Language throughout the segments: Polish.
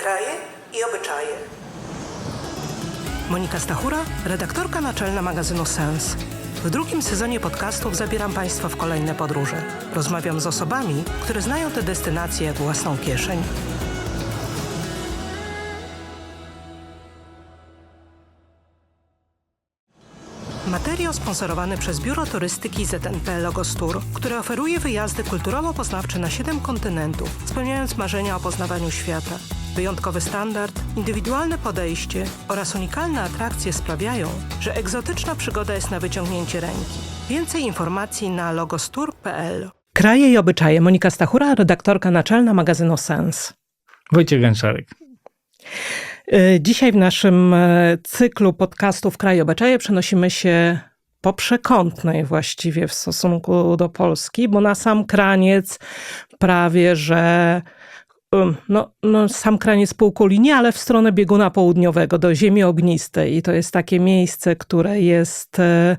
kraje i obyczaje. Monika Stachura, redaktorka naczelna magazynu Sens. W drugim sezonie podcastów zabieram Państwa w kolejne podróże. Rozmawiam z osobami, które znają te destynacje jak własną kieszeń. Materiał sponsorowany przez Biuro Turystyki ZNP Logos Tour, które oferuje wyjazdy kulturowo-poznawcze na 7 kontynentów, spełniając marzenia o poznawaniu świata. Wyjątkowy standard, indywidualne podejście oraz unikalne atrakcje sprawiają, że egzotyczna przygoda jest na wyciągnięcie ręki. Więcej informacji na logostur.pl. Kraje i obyczaje. Monika Stachura, redaktorka naczelna magazynu Sens. Wojciech Gęczarek. Y, Dzisiaj w naszym e, cyklu podcastów Kraj i Obyczaje przenosimy się po przekątnej właściwie w stosunku do Polski, bo na sam kraniec prawie, że no, no sam kraniec półkuli ale w stronę bieguna południowego, do ziemi ognistej. I to jest takie miejsce, które jest e,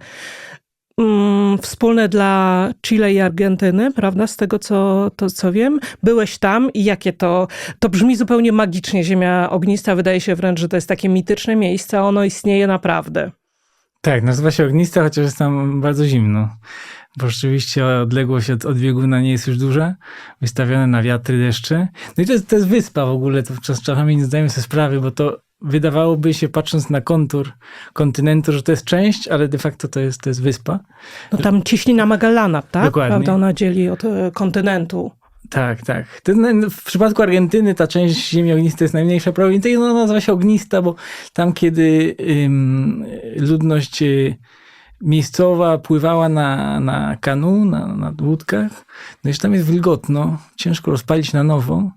mm, wspólne dla Chile i Argentyny, prawda? Z tego, co, to, co wiem. Byłeś tam i jakie to... To brzmi zupełnie magicznie, Ziemia Ognista. Wydaje się wręcz, że to jest takie mityczne miejsce, ono istnieje naprawdę. Tak, nazywa się Ognista, chociaż jest tam bardzo zimno. Bo rzeczywiście odległość od, od bieguna nie jest już duża, wystawione na wiatry, deszcze. No i to jest, to jest wyspa w ogóle, to czas, czasami nie zdajemy sobie sprawy, bo to wydawałoby się, patrząc na kontur kontynentu, że to jest część, ale de facto to jest, to jest wyspa. No tam Cieśnina Magellana, tak? Dokładnie. Prawda? Ona dzieli od e, kontynentu. Tak, tak. W przypadku Argentyny ta część ziemi ognistej jest najmniejsza prowincja i ona nazywa się Ognista, bo tam kiedy ludność y, miejscowa pływała na, na kanu, na, na łódkach, no i tam jest wilgotno, ciężko rozpalić na nowo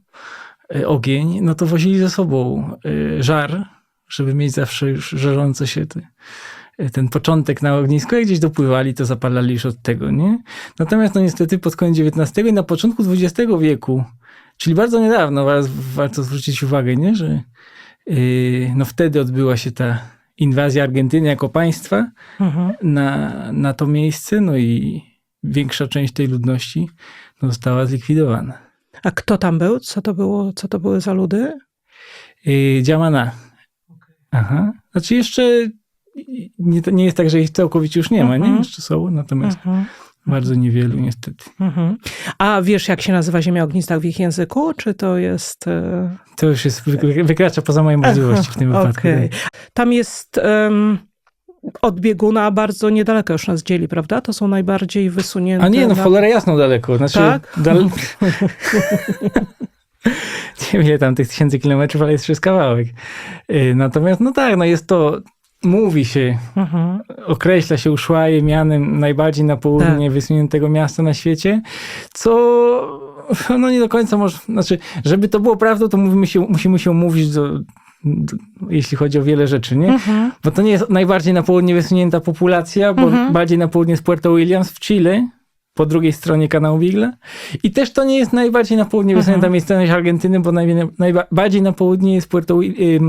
y, ogień, no to wozili ze sobą y, żar, żeby mieć zawsze już żarzące się te, ten początek na ognisku, jak gdzieś dopływali, to zapalali już od tego, nie? Natomiast no niestety pod koniec XIX i na początku XX wieku, czyli bardzo niedawno, warto zwrócić uwagę, nie? Że no wtedy odbyła się ta inwazja Argentyny jako państwa Mhm. na, na to miejsce, no i większa część tej ludności no, została zlikwidowana. A kto tam był? Co to, było? Co to były za ludy? Yy, Dziamana. Aha. Znaczy jeszcze nie, nie jest tak, że ich całkowicie już nie ma, nie? Mhm. Jeszcze są, natomiast Mhm. Bardzo niewielu niestety. Mhm. A wiesz, jak się nazywa Ziemia Ognista w ich języku? Czy to jest... e, To już jest, wy- wykracza poza moje możliwości w tym wypadku. Okej. Tam jest um, od bieguna bardzo niedaleko już nas dzieli, prawda? To są najbardziej wysunięte. A nie, no na- jasno daleko. Znaczy, Tak? Dal... nie wiem ile tam tych tysięcy kilometrów, ale jest przez kawałek. Y, Natomiast no tak, no jest to, mówi się, Mhm. określa się Ushuaie mianem najbardziej na południe Tak. wysuniętego miasta na świecie, co no nie do końca może, znaczy, żeby to było prawdą, to mówimy się, musimy się umówić do, do, jeśli chodzi o wiele rzeczy, nie? Mhm. Bo to nie jest najbardziej na południe wysunięta populacja, bo Mhm. bardziej na południe jest Puerto Williams w Chile, po drugiej stronie kanału Bigla. I też to nie jest najbardziej na południe Mhm. wysunięta miejscowość Argentyny, bo najbardziej na południe jest Puerto, y,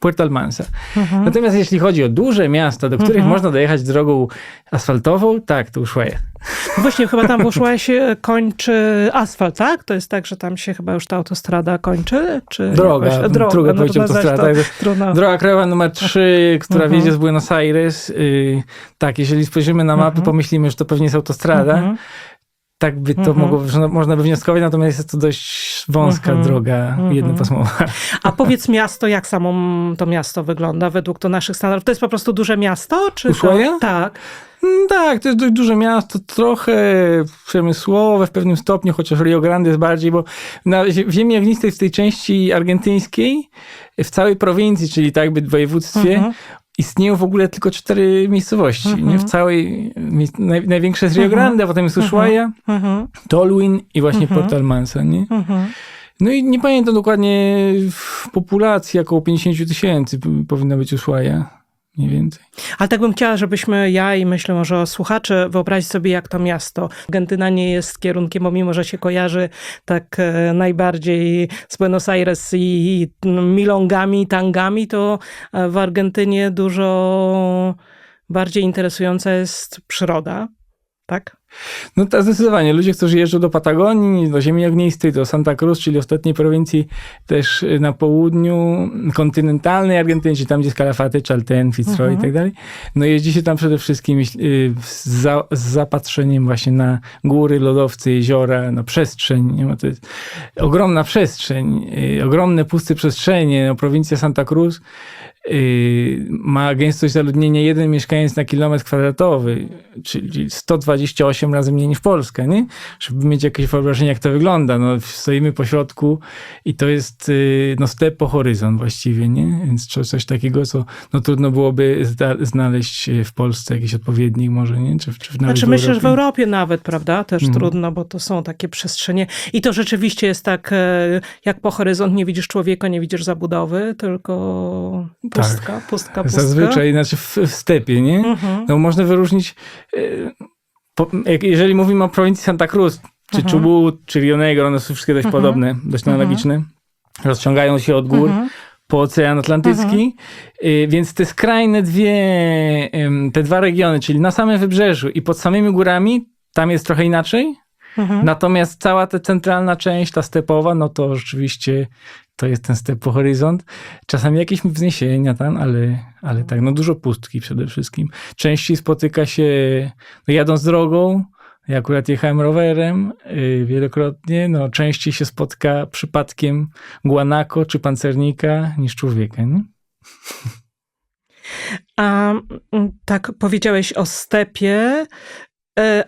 Puerto Almanza. Mhm. Natomiast jeśli chodzi o duże miasta, do których można dojechać drogą asfaltową, tak, to już łaje. Właśnie chyba tam w Ushuaie się kończy asfalt, tak? To jest tak, że tam się chyba już ta autostrada kończy? Czy Droga, jakoś- droga, no to autostrada, to tak. Trudno. Droga krajowa numer 3, która Mhm. wiedzie z Buenos Aires. y, tak, jeżeli spojrzymy na mapy, Mhm. pomyślimy, że to pewnie jest autostrada. Tak by to Mhm. mogło, że można by wnioskować, natomiast jest to dość wąska Mhm. droga Mhm. jednopasmowa. A powiedz miasto, jak samo to miasto wygląda według to naszych standardów? To jest po prostu duże miasto? Czy. Ushuaia? Tak. Mm, Tak, to jest dość duże miasto, trochę przemysłowe w pewnym stopniu, chociaż Rio Grande jest bardziej, bo na ziemi ognistej, w tej części argentyńskiej, w całej prowincji, czyli tak w województwie, Mhm. Istnieją w ogóle tylko cztery miejscowości. Mhm. Nie? W całej, mie- naj, największe jest Rio Mhm. Grande, a potem jest Ushuaia, Mhm. Tolwyn i właśnie Mhm. Port Almanza. Nie? Mhm. No i nie pamiętam dokładnie w populacji, około 50 tysięcy powinna być Ushuaia. Mniej więcej. Ale tak bym chciała, żebyśmy, ja i myślę może o słuchaczy, wyobrazić sobie, jak to miasto. Argentyna nie jest kierunkiem, mimo, że się kojarzy tak e, najbardziej z Buenos Aires i milongami, tangami, to e, w Argentynie dużo bardziej interesująca jest przyroda. Tak? No to zdecydowanie. Ludzie, którzy jeżdżą do Patagonii, do Ziemi Ognistej, do Santa Cruz, czyli ostatniej prowincji też na południu kontynentalnej Argentyny, czyli tam, gdzie jest Calafate, Chalten, Fitzroy Mhm. i tak dalej. No jeździ się tam przede wszystkim y, z, za, z zapatrzeniem właśnie na góry, lodowce, jeziora, na przestrzeń. Nie? Bo to jest ogromna przestrzeń, y, ogromne puste przestrzenie. No, prowincja Santa Cruz ma gęstość zaludnienia jeden mieszkaniec na kilometr kwadratowy, czyli 128 razy mniej niż Polska, nie? Żeby mieć jakieś wyobrażenie, jak to wygląda. No, stoimy po środku i to jest y, no, step po horyzont właściwie, nie? Więc coś, takiego, co no, trudno byłoby znaleźć w Polsce jakiś odpowiednik może, nie? Czy, czy Znaczy myślę, że w Europie. Europie nawet, prawda, też Mhm. trudno, bo to są takie przestrzenie. I to rzeczywiście jest tak, e, jak po horyzont nie widzisz człowieka, nie widzisz zabudowy, tylko pustka, pustka, pustka. Tak. Zazwyczaj, znaczy w, w stepie, nie? Mhm. No można wyróżnić, y, po, jak, jeżeli mówimy o prowincji Santa Cruz, czy Mhm. Chubut, czy Rio Negro, one są wszystkie dość Mhm. podobne, dość Mhm. analogiczne. Rozciągają się od gór Mhm. po Ocean Atlantycki, y, więc te skrajne dwie, ym, te dwa regiony, czyli na samym wybrzeżu i pod samymi górami, tam jest trochę inaczej. Mhm. Natomiast cała ta centralna część, ta stepowa, no to rzeczywiście to jest ten step po horyzont. Czasami jakieś wzniesienia tam, ale, ale tak, no dużo pustki przede wszystkim. Częściej spotyka się, no jadąc drogą, ja akurat jechałem rowerem yy, wielokrotnie, no częściej się spotka przypadkiem guanako czy pancernika niż człowieka, nie? A mm, tak powiedziałeś o stepie,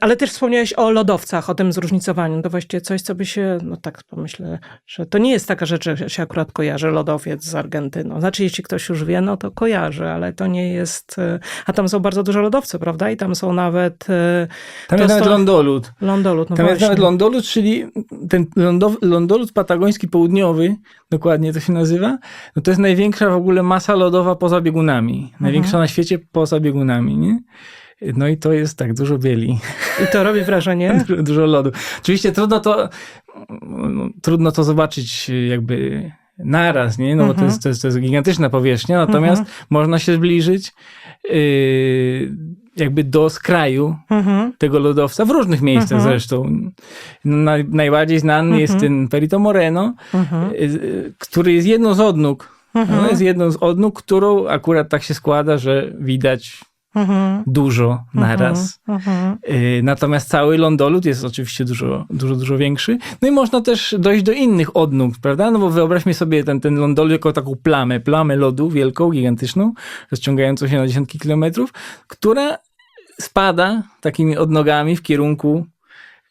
ale też wspomniałeś o lodowcach, o tym zróżnicowaniu. To właściwie coś, co by się, no tak pomyślę, że to nie jest taka rzecz, że się akurat kojarzy lodowiec z Argentyną. Znaczy, jeśli ktoś już wie, no to kojarzy, ale to nie jest... e, A tam są bardzo duże lodowce, prawda? I tam są nawet e, Tam To jest nawet lądolud. lądolud. No Tam jest właśnie. nawet lądolud, czyli ten lądow, lądolud patagoński południowy, dokładnie to się nazywa, no to jest największa w ogóle masa lodowa poza biegunami. Największa na świecie poza biegunami, nie? No i to jest tak, dużo bieli, I to robi wrażenie. dużo, dużo lodu. Oczywiście trudno to, no, trudno to zobaczyć jakby naraz, nie? No bo to Mhm. jest, to, jest, to jest gigantyczna powierzchnia, natomiast Mhm. można się zbliżyć yy, jakby do skraju Mhm. tego lodowca w różnych miejscach Mhm. zresztą. Na, najbardziej znany jest Mhm. ten Perito Moreno, Mhm. y, y, który jest jedną z odnóg. Mhm. No, jest jedną z odnóg, którą akurat tak się składa, że widać Mhm. dużo naraz. Mhm. Y, Natomiast cały lądolud jest oczywiście dużo, dużo, dużo większy. No i można też dojść do innych odnóg, prawda? No bo wyobraźmy sobie ten, ten lądolud jako taką plamę, plamę lodu wielką, gigantyczną, rozciągającą się na dziesiątki kilometrów, która spada takimi odnogami w kierunku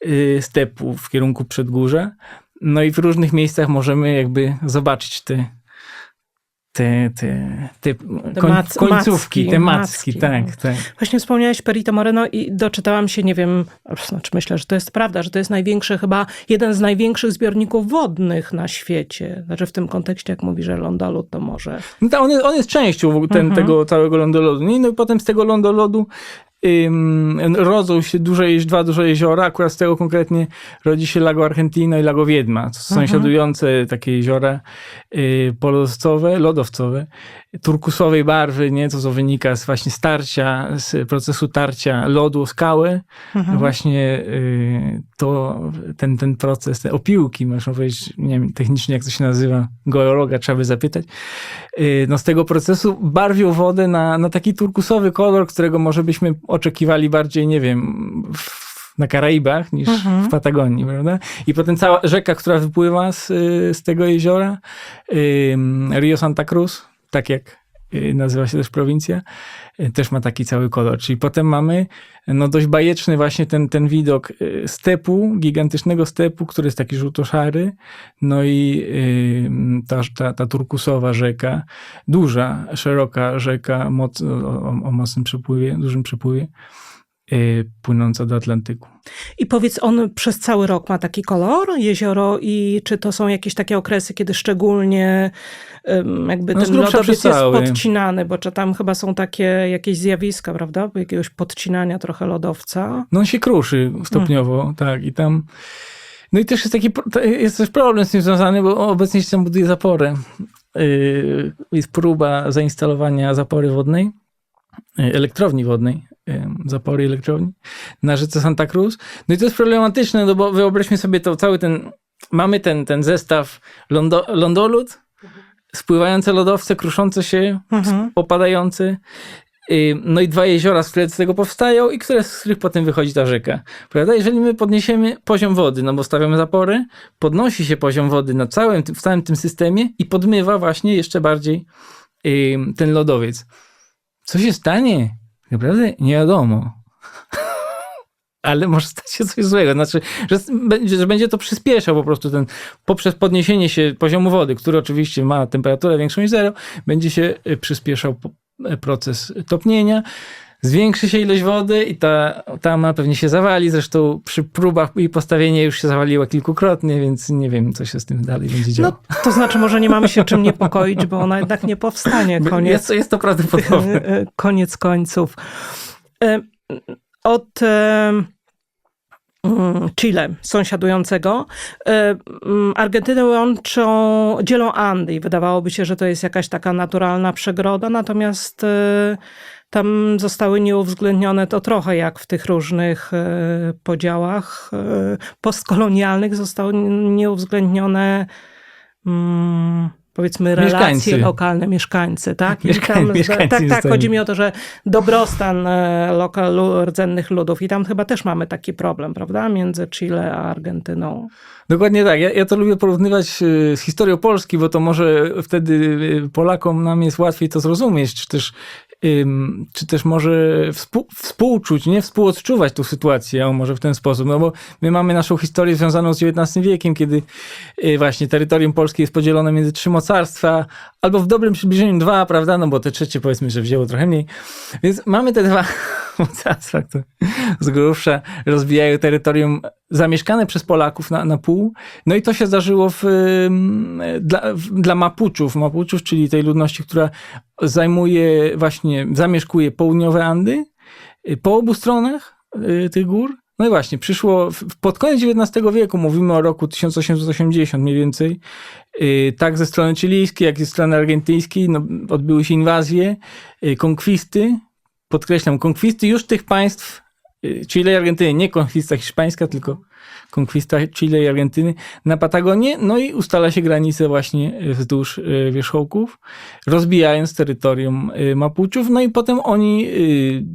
y, stepu, w kierunku przedgórza. No i w różnych miejscach możemy jakby zobaczyć te te, te, te, koń, mac- końcówki, macki, te macki, macki. tak, tak. Właśnie wspomniałeś Perito Moreno i doczytałam się, nie wiem, znaczy myślę, że to jest prawda, że to jest największy, chyba jeden z największych zbiorników wodnych na świecie. Znaczy w tym kontekście, jak mówi, że lądolud to może. No to on, jest, on jest częścią ten, Mhm. tego całego lądolodu. No i no, potem z tego lądolodu rodzą się duże, dwa duże jeziora. Akurat z tego konkretnie rodzi się Lago Argentino i Lago Wiedma. To są Mhm. sąsiadujące takie jeziora y, polodowcowe, lodowcowe, turkusowej barwy, nie? To co wynika z właśnie starcia, z procesu tarcia lodu o skałę. Mhm. Właśnie y, to, ten, ten proces, te opiłki, można powiedzieć, nie wiem technicznie jak to się nazywa, geologa trzeba by zapytać, y, no z tego procesu barwią wodę na, na taki turkusowy kolor, którego może byśmy oczekiwali bardziej, nie wiem, w, na Karaibach niż Mhm. w Patagonii, prawda? I potem cała rzeka, która wypływa z, y, z tego jeziora, Rio Santa Cruz, tak jak nazywa się też prowincja, y, też ma taki cały kolor. Czyli potem mamy no dość bajeczny właśnie ten, ten widok y, stepu, gigantycznego stepu, który jest taki żółto-szary, no i y, ta, ta, ta turkusowa rzeka, duża, szeroka rzeka moc, o, o, mocnym przepływie, dużym przepływie, y, płynąca do Atlantyku. I powiedz, on przez cały rok ma taki kolor, jezioro, i czy to są jakieś takie okresy, kiedy szczególnie jakby No, ten lodowiec jest podcinany, bo czy tam chyba są takie jakieś zjawiska, prawda? Jakiegoś podcinania trochę lodowca. No on się kruszy stopniowo, tak, i tam... No i też jest taki, jest też problem z tym związany, bo obecnie się tam buduje zaporę. Yy, Jest próba zainstalowania zapory wodnej, yy, elektrowni wodnej em, zapory elektrowni na rzece Santa Cruz. No i to jest problematyczne, no bo wyobraźmy sobie to cały ten, mamy ten, ten zestaw lądo, lądolód, spływające lodowce, kruszące się, Mhm. opadające, y, no i dwa jeziora, które z tego powstają i które, z których potem wychodzi ta rzeka. Prawda? Jeżeli my podniesiemy poziom wody, no bo stawiamy zapory, podnosi się poziom wody na całym, tym- w całym tym systemie i podmywa właśnie jeszcze bardziej y, ten lodowiec. Co się stanie? Naprawdę nie wiadomo. Ale może stać się coś złego. Znaczy, że, będzie- że będzie to przyspieszał po prostu ten, poprzez podniesienie się poziomu wody, który oczywiście ma temperaturę większą niż zero, będzie się y, przyspieszał y, proces topnienia. Zwiększy się ilość wody i ta tama pewnie się zawali. Zresztą przy próbach i postawienia już się zawaliła kilkukrotnie, więc nie wiem, co się z tym dalej będzie działo. No, to znaczy, może nie mamy się czym niepokoić, bo ona jednak nie powstanie. Koniec, Jest, jest to prawdopodobne. e, koniec końców. Od e, mm, Chile, sąsiadującego, e, mm, Argentynę łączą, dzielą Andy i wydawałoby się, że to jest jakaś taka naturalna przegroda, natomiast e, tam zostały nieuwzględnione to trochę jak w tych różnych podziałach postkolonialnych zostały nieuwzględnione mm, powiedzmy relacje Mieszkańcy. lokalne, mieszkańcy, tak? I Mieszkań- tam, mieszkańcy tak, tak, chodzi mi o to, że dobrostan e, lokalu, rdzennych ludów i tam chyba też mamy taki problem, prawda? Między Chile a Argentyną. Dokładnie tak. Ja, ja to lubię porównywać y, z historią Polski, bo to może wtedy y, Polakom nam jest łatwiej to zrozumieć, czy też, czy też może współ, współczuć, nie współodczuwać tą sytuację, o może w ten sposób. No bo my mamy naszą historię związaną z XIX wiekiem, kiedy y, właśnie terytorium polskie jest podzielone między trzy mocarstwa, albo w dobrym przybliżeniu dwa, prawda? No bo te trzecie powiedzmy, że wzięło trochę mniej. Więc mamy te dwa mocarstwa, które z grubsza rozbijają terytorium zamieszkane przez Polaków na, na pół. No i to się zdarzyło w, dla, dla Mapuczów. Mapuczów, czyli tej ludności, która zajmuje właśnie, zamieszkuje południowe Andy y, po obu stronach y, tych gór. No i właśnie, przyszło pod koniec XIX wieku, mówimy o roku 1880 mniej więcej, y, tak ze strony chilijskiej, jak i ze strony argentyńskiej, no, odbyły się inwazje, konkwisty, podkreślam, konkwisty już tych państw Chile i Argentyny, nie konkwista hiszpańska, tylko konkwista Chile i Argentyny. Na Patagonię, no i ustala się granice właśnie y, wzdłuż y, wierzchołków, rozbijając terytorium y, Mapuczów, no i potem oni y,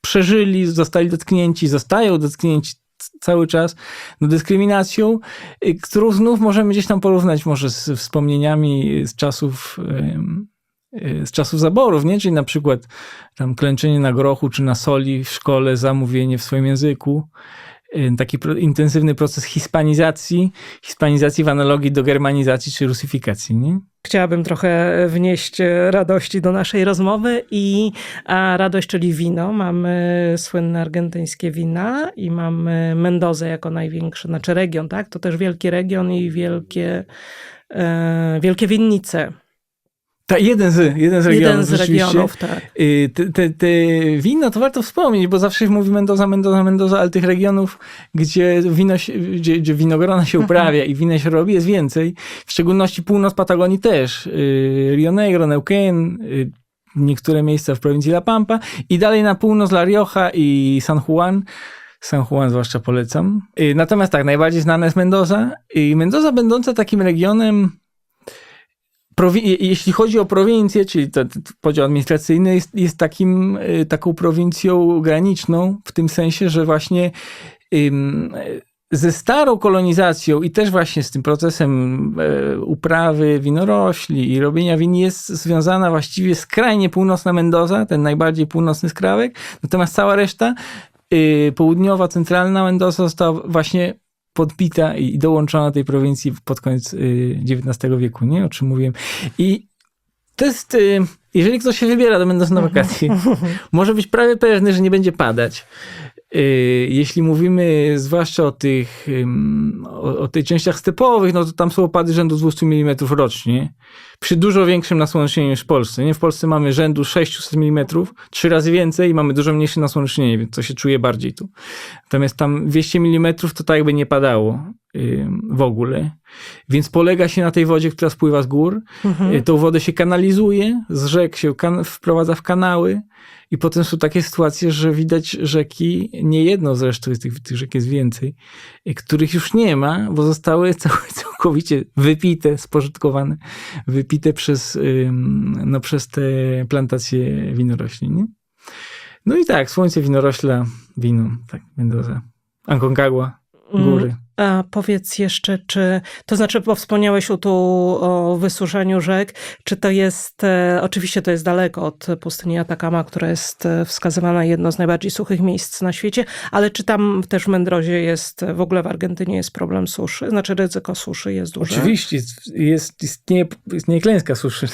przeżyli, zostali dotknięci, zostają dotknięci cały czas no, dyskryminacją, y, którą znów możemy gdzieś tam porównać może z wspomnieniami z czasów y, z czasów zaborów, nie? Czyli na przykład tam klęczenie na grochu czy na soli w szkole, zamówienie w swoim języku. Y, Taki pro, intensywny proces hispanizacji, hispanizacji w analogii do germanizacji czy rusyfikacji, nie? Chciałabym trochę wnieść e, radości do naszej rozmowy i a radość, czyli wino. Mamy słynne argentyńskie wina i mamy Mendozę jako największy, znaczy region, tak? To też wielki region i wielkie, e, wielkie winnice. Ta, jeden z, jeden z regionów. Jeden z regionów, tak. Y, Te, te, te wina to warto wspomnieć, bo zawsze mówi Mendoza, Mendoza, Mendoza, ale tych regionów, gdzie, wino gdzie, gdzie winogrona się uprawia i wina się robi, jest więcej. W szczególności północ Patagonii też. Y, Rio Negro, Neuquén, y, niektóre miejsca w prowincji La Pampa i dalej na północ La Rioja i San Juan. San Juan zwłaszcza polecam. Natomiast tak, najbardziej znana jest Mendoza. I Mendoza będąca takim regionem jeśli chodzi o prowincję, czyli to podział administracyjny, jest, jest takim, y, taką prowincją graniczną, w tym sensie, że właśnie ze starą kolonizacją i też właśnie z tym procesem e, uprawy winorośli i robienia win jest związana właściwie skrajnie północna Mendoza, ten najbardziej północny skrawek, natomiast cała reszta y, południowa, centralna Mendoza została właśnie podbita i dołączona do tej prowincji pod koniec y, XIX wieku, nie? O czym mówiłem. I to jest, y, jeżeli ktoś się wybiera do Mendoza na wakacje, może być prawie pewny, że nie będzie padać. Y, Jeśli mówimy zwłaszcza o tych, o, o tych częściach stepowych, no to tam są opady rzędu 200 mm rocznie. Przy dużo większym nasłonecznieniu niż w Polsce. Nie? W Polsce mamy rzędu 600 mm, trzy razy więcej i mamy dużo mniejsze nasłonecznienie, więc to się czuje bardziej tu. Natomiast tam 200 mm to tak jakby nie padało. W ogóle. Więc polega się na tej wodzie, która spływa z gór. Mhm. Y, Tą wodę się kanalizuje, z rzek się wprowadza w kanały i potem są takie sytuacje, że widać rzeki, nie jedno zresztą, jest tych, tych rzek jest więcej, y, których już nie ma, bo zostały cał- całkowicie wypite, spożytkowane, wypite przez, no, przez te plantacje winorośli. Nie? No i tak, słońce, winorośla, wino, tak, Mendoza, Aconcagua, góry. Mm, A powiedz jeszcze, czy, to znaczy, bo wspomniałeś tu o wysuszeniu rzek, czy to jest, e, oczywiście to jest daleko od pustyni Atakama, która jest e, wskazywana jedno z najbardziej suchych miejsc na świecie, ale czy tam też w Mendrozie jest, w ogóle w Argentynie jest problem suszy, znaczy ryzyko suszy jest duże? Oczywiście, jest, istnieje, istnieje klęska suszy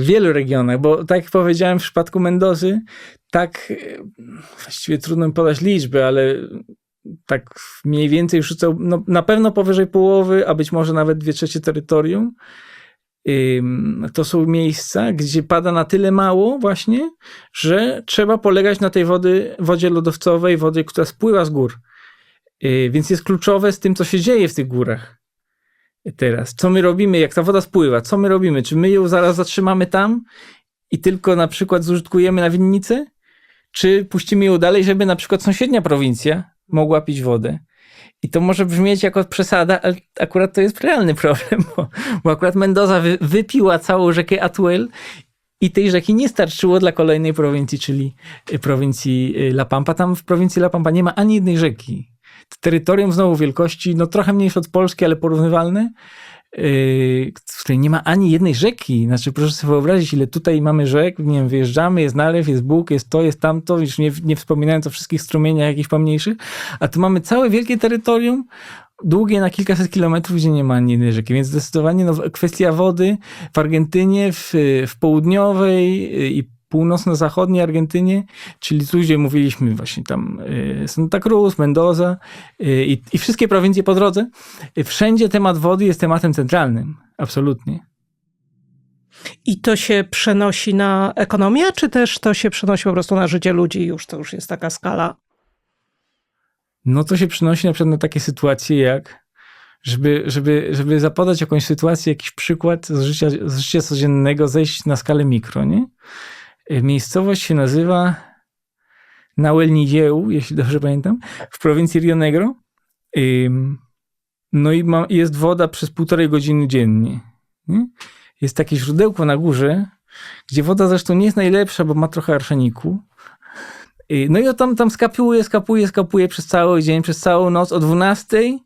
w wielu regionach, bo tak jak powiedziałem w przypadku Mendozy, tak właściwie trudno mi podać liczby, ale tak mniej więcej rzucał no, na pewno powyżej połowy, a być może nawet dwie trzecie terytorium. To są miejsca, gdzie pada na tyle mało właśnie, że trzeba polegać na tej wody, wodzie lodowcowej, wody, która spływa z gór. Yy, Więc jest kluczowe z tym, co się dzieje w tych górach teraz. Co my robimy, jak ta woda spływa? Co my robimy? Czy my ją zaraz zatrzymamy tam i tylko na przykład zużytkujemy na winnicę? Czy puścimy ją dalej, żeby na przykład sąsiednia prowincja mogła pić wodę? I to może brzmieć jako przesada, ale akurat to jest realny problem, bo, bo akurat Mendoza wy, wypiła całą rzekę Atuel i tej rzeki nie starczyło dla kolejnej prowincji, czyli y, prowincji y, La Pampa. Tam w prowincji La Pampa nie ma ani jednej rzeki. Terytorium znowu wielkości, no trochę mniejsze od Polski, ale porównywalne, w której nie ma ani jednej rzeki. Znaczy, proszę sobie wyobrazić, ile tutaj mamy rzek, nie wiem, wyjeżdżamy, jest nalew, jest Bóg, jest to, jest tamto, już nie, nie wspominając o wszystkich strumieniach jakichś pomniejszych, a tu mamy całe wielkie terytorium, długie na kilkaset kilometrów, gdzie nie ma ani jednej rzeki. Więc zdecydowanie no, kwestia wody w Argentynie, w, w południowej yy, i północno-zachodniej Argentynie, czyli tu, gdzie mówiliśmy właśnie tam y, Santa Cruz, Mendoza y, i, i wszystkie prowincje po drodze, y, wszędzie temat wody jest tematem centralnym. Absolutnie. I to się przenosi na ekonomię, czy też to się przenosi po prostu na życie ludzi już, to już jest taka skala? No to się przynosi na przykład na takie sytuacje jak żeby, żeby, żeby zapodać jakąś sytuację, jakiś przykład z życia, z życia codziennego, zejść na skalę mikro, nie? Miejscowość się nazywa Nahuel Nidieł, jeśli dobrze pamiętam, w prowincji Rio Negro. No i ma, jest woda przez półtorej godziny dziennie. Nie? Jest takie źródełko na górze, gdzie woda zresztą nie jest najlepsza, bo ma trochę arszeniku. Y, No i tam, tam skapuje, skapuje, skapuje przez cały dzień, przez całą noc. O 12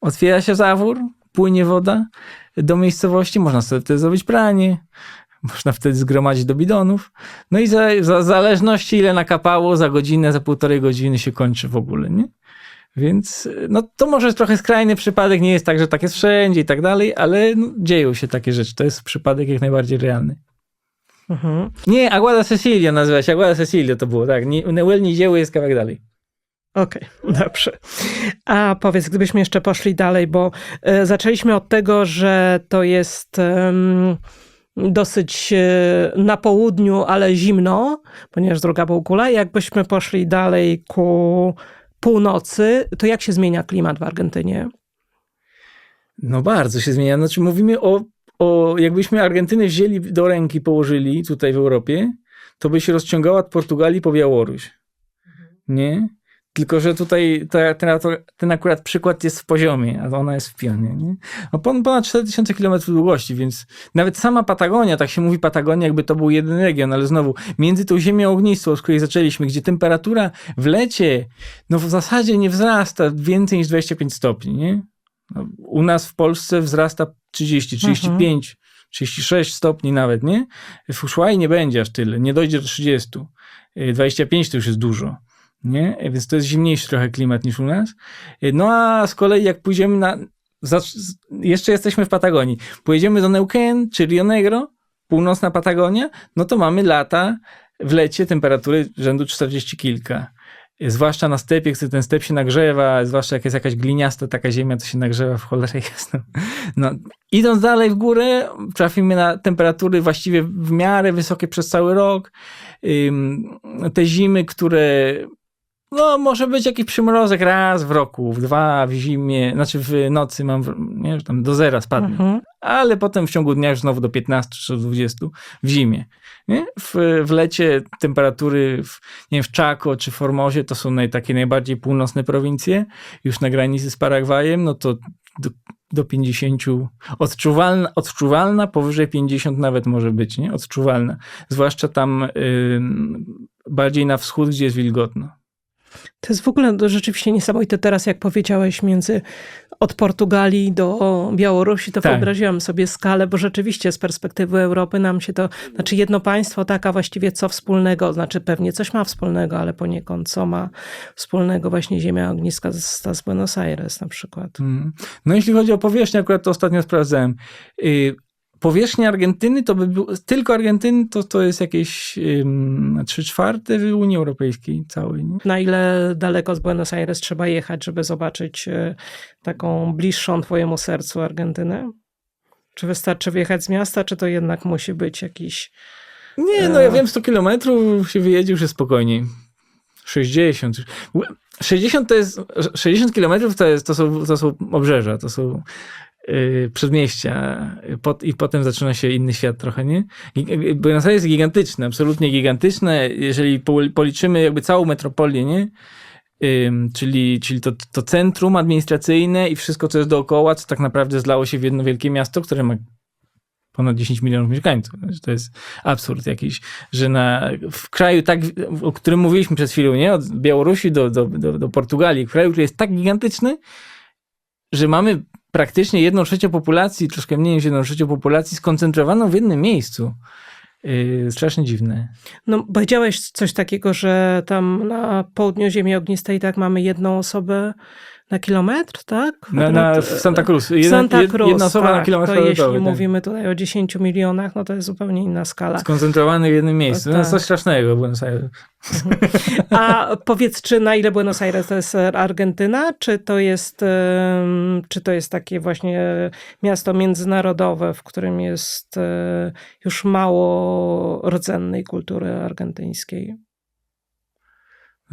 otwiera się zawór, płynie woda do miejscowości. Można sobie wtedy zrobić pranie, można wtedy zgromadzić do bidonów. No i za, za zależności ile nakapało, za godzinę, za półtorej godziny się kończy w ogóle, nie? Więc no to może jest trochę skrajny przypadek, nie jest tak, że tak jest wszędzie i tak dalej, ale no, dzieją się takie rzeczy. To jest przypadek jak najbardziej realny. Mhm. Nie, Aguada Cecilia nazywa się, Aguada Cecilia to było, tak. Nie- Neuel Nidieły jest kawałek dalej. Okej, dobrze. A powiedz, gdybyśmy jeszcze poszli dalej, bo e, zaczęliśmy od tego, że to jest em, dosyć e, na południu, ale zimno, ponieważ druga półkula. Jakbyśmy poszli dalej ku północy, to jak się zmienia klimat w Argentynie? No bardzo się zmienia. Znaczy mówimy o, o jakbyśmy Argentynę wzięli do ręki, położyli tutaj w Europie, to by się rozciągała od Portugalii po Białoruś. Nie? Tylko, że tutaj ta, ten, ten akurat przykład jest w poziomie, a ona jest w pionie. Nie? No pon- ponad 4000 km długości, więc nawet sama Patagonia, tak się mówi Patagonia, jakby to był jeden region, ale znowu między tą ziemią ognistą, z której zaczęliśmy, gdzie temperatura w lecie no w zasadzie nie wzrasta więcej niż 25 stopni. Nie? No, u nas w Polsce wzrasta 30, 35, 36 stopni nawet, nie? W Ushuaii nie będzie aż tyle, nie dojdzie do 30. Y, 25 to już jest dużo, nie? Więc to jest zimniejszy trochę klimat niż u nas. No a z kolei jak pójdziemy na... Jeszcze jesteśmy w Patagonii. Pojedziemy do Neuquén czy Rio Negro, północna Patagonia, no to mamy lata w lecie temperatury rzędu 40 kilka. Zwłaszcza na stepie, gdy ten step się nagrzewa, zwłaszcza jak jest jakaś gliniasta taka ziemia, to się nagrzewa w cholerę jasno. No, idąc dalej w górę, trafimy na temperatury właściwie w miarę wysokie przez cały rok. Te zimy, które No, może być jakiś przymrozek raz w roku, w dwa w zimie, znaczy w nocy mam, nie, że tam do zera spadnie. Mhm. Ale potem w ciągu dnia już znowu do 15 czy do 20 w zimie. Nie? W, w lecie temperatury w, nie wiem, w Chaco czy Formosie to są naj, takie najbardziej północne prowincje, już na granicy z Paragwajem, no to do, do 50, odczuwalna, odczuwalna, powyżej 50 nawet może być, nie? Odczuwalna. Zwłaszcza tam ym, bardziej na wschód, gdzie jest wilgotno. To jest w ogóle rzeczywiście niesamowite teraz, jak powiedziałeś, między od Portugalii do Białorusi, to Tak. wyobraziłam sobie skalę, bo rzeczywiście z perspektywy Europy nam się to, znaczy jedno państwo taka właściwie co wspólnego, znaczy pewnie coś ma wspólnego, ale poniekąd co ma wspólnego właśnie ziemia ogniska z, z Buenos Aires na przykład. Mhm. No jeśli chodzi o powierzchnię, akurat to ostatnio sprawdzałem. Powierzchnia Argentyny to by był, tylko Argentyny to, to jest jakieś ym, 3 czwarte Unii Europejskiej całej. Nie? Na ile daleko z Buenos Aires trzeba jechać, żeby zobaczyć e, taką bliższą twojemu sercu Argentynę? Czy wystarczy wyjechać z miasta, czy to jednak musi być jakiś Nie, no ja wiem, 100 kilometrów się wyjedzie, już jest spokojniej. 60. 60 to jest, 60 kilometrów to, jest, to, są, to są obrzeża, to są yy, przedmieścia Pot, i potem zaczyna się inny świat trochę, nie? Buenos Aires jest gigantyczne, absolutnie gigantyczne, jeżeli po- policzymy jakby całą metropolię, nie? Czyli czyli to, to centrum administracyjne i wszystko, co jest dookoła, co tak naprawdę zlało się w jedno wielkie miasto, które ma ponad 10 milionów mieszkańców. Znaczy, To jest absurd jakiś, że na, w kraju tak, o którym mówiliśmy przed chwilą, nie? Od Białorusi do, do, do, do Portugalii, kraju, który jest tak gigantyczny, że mamy praktycznie jedną trzecią populacji, troszkę mniej niż jedną trzecią populacji skoncentrowaną w jednym miejscu. Yy, strasznie dziwne. No, powiedziałeś coś takiego, że tam na południu Ziemi Ognistej tak mamy jedną osobę na kilometr, tak? Na, na, w Santa Cruz. Jeden, Santa Cruz, jedna osoba tak, na kilometr To jeśli kwadratowy. tak. mówimy tutaj o 10 milionach, no to jest zupełnie inna skala. Skoncentrowany w jednym miejscu. No, Tak. coś strasznego Buenos Aires. A powiedz, czy na ile Buenos Aires to jest Argentyna, czy to jest, czy to jest takie właśnie miasto międzynarodowe, w którym jest e, już mało rdzennej kultury argentyńskiej?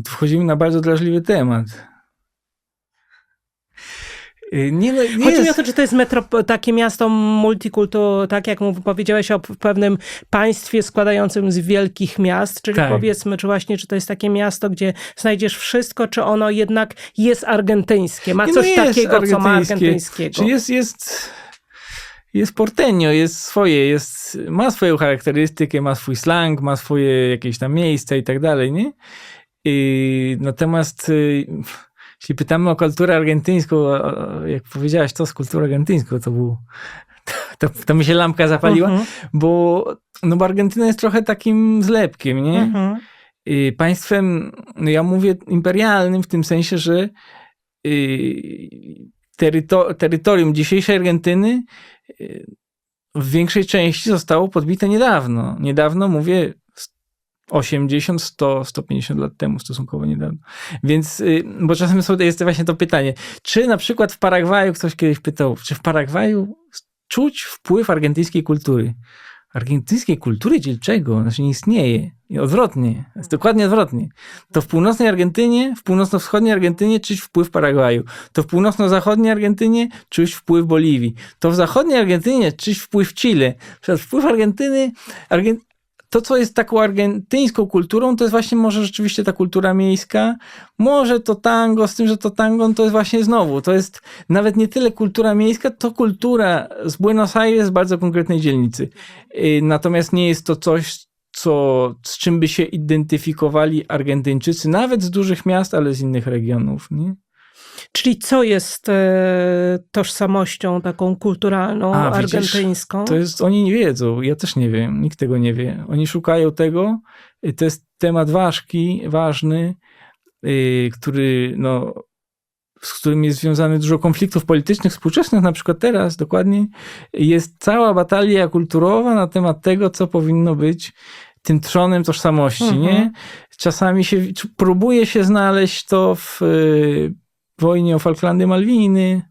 Tu wchodzimy na bardzo drażliwy temat. Yy, Nie, no, nie Chodzi mi o jest... to, czy to jest metro, takie miasto multikultu, tak jak mów- powiedziałeś o pewnym państwie składającym z wielkich miast, czyli Tak. powiedzmy, czy właśnie, czy to jest takie miasto, gdzie znajdziesz wszystko, czy ono jednak jest argentyńskie, ma Nie, coś jest takiego, co ma argentyńskie. argentyńskiego. Czy jest, jest, jest portenio, jest swoje, jest, ma swoją charakterystykę, ma swój slang, ma swoje jakieś tam miejsca i tak dalej, nie? I natomiast y, jeśli pytamy o kulturę argentyńską, jak powiedziałaś, to z kulturą argentyńską, to był, to, to mi się lampka zapaliła, Mhm, bo, no bo Argentyna jest trochę takim zlepkiem, nie? mhm. y, państwem, no ja mówię imperialnym w tym sensie, że y, teryto, terytorium dzisiejszej Argentyny y, w większej części zostało podbite niedawno. Niedawno mówię 80, 100, 150 lat temu stosunkowo niedawno. Więc, y, bo czasem jest właśnie to pytanie, czy na przykład w Paragwaju, ktoś kiedyś pytał, czy w Paragwaju czuć wpływ argentyńskiej kultury? Argentyńskiej kultury dzielczego, znaczy nie istnieje. I odwrotnie, jest dokładnie odwrotnie. To w północnej Argentynie, w północno-wschodniej Argentynie czuć wpływ Paragwaju. To w północno-zachodniej Argentynie czuć wpływ Boliwii. To w zachodniej Argentynie czuć wpływ Chile. Przez wpływ Argentyny, Argen... to co jest taką argentyńską kulturą, to jest właśnie może rzeczywiście ta kultura miejska. Może to tango, z tym, że to tango to jest właśnie znowu, to jest nawet nie tyle kultura miejska, to kultura z Buenos Aires, bardzo konkretnej dzielnicy. Y, Natomiast nie jest to coś, co, z czym by się identyfikowali Argentyńczycy, nawet z dużych miast, ale z innych regionów. Nie? Czyli co jest e, tożsamością taką kulturalną, A, widzisz, argentyńską? To jest, oni nie wiedzą, ja też nie wiem, nikt tego nie wie. Oni szukają tego, to jest temat ważki, ważny, y, który, no, z którym jest związany dużo konfliktów politycznych, współczesnych, na przykład teraz dokładnie, jest cała batalia kulturowa na temat tego, co powinno być tym trzonem tożsamości, Mhm. nie? Czasami się, próbuje się znaleźć to w y, wojnie o Falklandy Malwiny,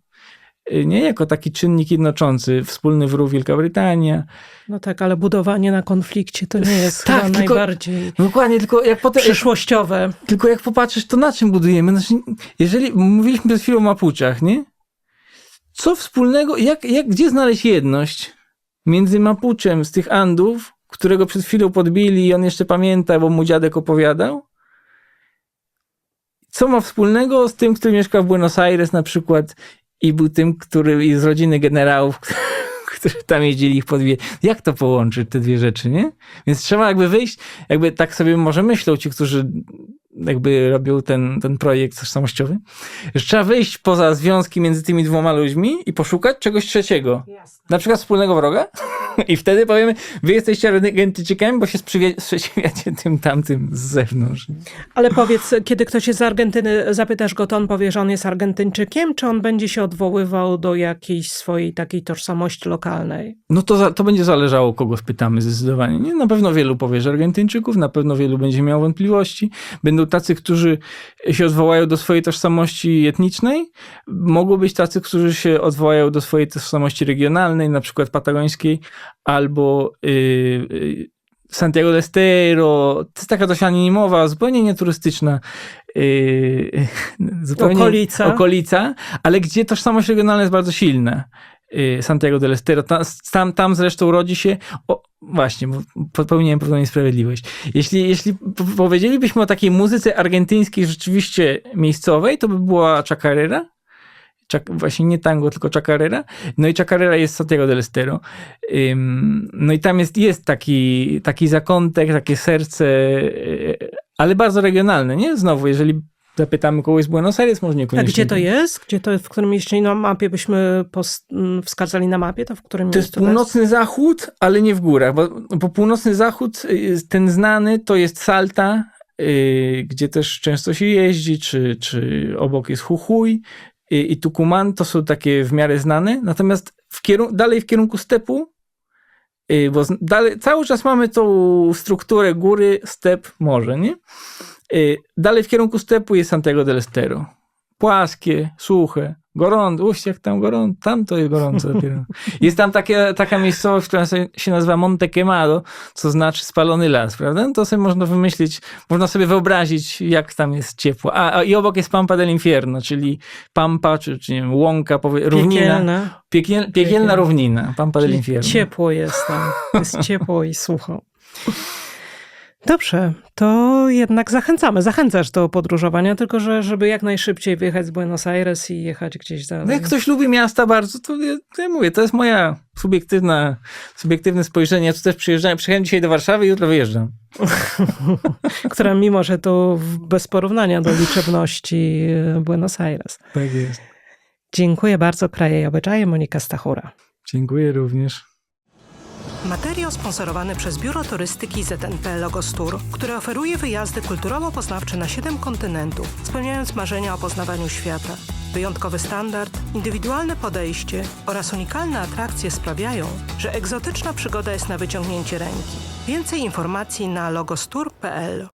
y, nie jako taki czynnik jednoczący. Wspólny wróg Wielka Brytania. No tak, ale budowanie na konflikcie to nie jest Tak, chyba tylko- najbardziej dokładnie, tylko jak potem... przyszłościowe. Tylko jak popatrzysz, to na czym budujemy? Znaczy, jeżeli mówiliśmy przed chwilą o Mapuczach, nie? Co wspólnego, jak, jak, gdzie znaleźć jedność między Mapuczem z tych Andów, którego przed chwilą podbili i on jeszcze pamięta, bo mu dziadek opowiadał? Co ma wspólnego z tym, który mieszka w Buenos Aires na przykład i był tym, który z rodziny generałów, którzy tam jeździli ich podbijać. Jak to połączyć, te dwie rzeczy, nie? Więc trzeba jakby wyjść, jakby tak sobie może myślą ci, którzy jakby robią ten, ten projekt tożsamościowy, że trzeba wyjść poza związki między tymi dwoma ludźmi i poszukać czegoś trzeciego. Na przykład wspólnego wroga i wtedy powiemy, wy jesteście Argentyńczykami, bo się sprzeciwiacie tym tamtym z zewnątrz. Ale powiedz, kiedy ktoś jest z Argentyny, zapytasz go, to on powie, że on jest Argentyńczykiem, czy on będzie się odwoływał do jakiejś swojej takiej tożsamości lokalnej? No to, za, to będzie zależało, kogo spytamy zdecydowanie. Nie? Na pewno wielu powie, że Argentyńczyków, na pewno wielu będzie miało wątpliwości. Będą tacy, którzy się odwołają do swojej tożsamości etnicznej. Mogą być tacy, którzy się odwołają do swojej tożsamości regionalnej, na przykład patagońskiej, albo yy, yy, Santiago del Estero. To jest taka dość anonimowa, zupełnie nieturystyczna yy, zupełnie Okolica. okolica, ale gdzie tożsamość regionalna jest bardzo silna. Yy, Santiago del Estero. Tam, tam, tam zresztą rodzi się. O, właśnie, popełniłem pewną niesprawiedliwość. Jeśli, jeśli powiedzielibyśmy o takiej muzyce argentyńskiej, rzeczywiście miejscowej, to by była chacarera. Czak- właśnie nie tango, tylko chacarera. No i chacarera jest Santiago del Estero. Ym, no i tam jest, jest taki, taki zakątek, takie serce, yy, ale bardzo regionalne, nie? Znowu, jeżeli zapytamy kogoś z Buenos Aires, może A niekoniecznie. gdzie to jest? Gdzie to, w którym jeśli na mapie byśmy pos- m, wskazali na mapie, to w którym To jest miejscu północny zachód, ale nie w górach, bo, bo północny zachód, y, ten znany, to jest Salta, y, gdzie też często się jeździ, czy, czy obok jest Jujuy y, i Tucumán, to są takie w miarę znane, natomiast w kierun- dalej w kierunku stepu, y, bo dalej, cały czas mamy tą strukturę góry, step, morze, nie? Y, Dalej w kierunku stepu jest Santiago del Estero. Płaskie, suche, gorące. Uś, jak tam gorąco, tam to jest gorąco dopiero. Jest tam takie, taka miejscowość, która się- nazywa Monte Quemado, co znaczy spalony las, prawda? No To sobie można wymyślić, można sobie wyobrazić, jak tam jest ciepło. A, a i obok jest Pampa del Infierno, czyli Pampa, czy, czy nie wiem, łąka, powie, równina. Piekielne. Piekiel, piekielna Piekielna. równina, Pampa del Czyli Infierno. Ciepło jest tam. Jest ciepło i sucho. Dobrze, to jednak zachęcamy. Zachęcasz do podróżowania, tylko że żeby jak najszybciej wyjechać z Buenos Aires i jechać gdzieś dalej. No jak ktoś lubi miasta bardzo, to ja, to ja mówię, to jest moja subiektywna, subiektywne spojrzenie. Ja tu też przyjeżdżałem, przyjechałem dzisiaj do Warszawy i jutro wyjeżdżam. która mimo, że to bez porównania do liczebności e, Buenos Aires. Tak jest. Dziękuję bardzo. Kraje i obyczaje. Monika Stachura. Dziękuję również. Materiał sponsorowany przez Biuro Turystyki ZNP Logos Tour, które oferuje wyjazdy kulturowo-poznawcze na 7 kontynentów, spełniając marzenia o poznawaniu świata. Wyjątkowy standard, indywidualne podejście oraz unikalne atrakcje sprawiają, że egzotyczna przygoda jest na wyciągnięcie ręki. Więcej informacji na logostour.pl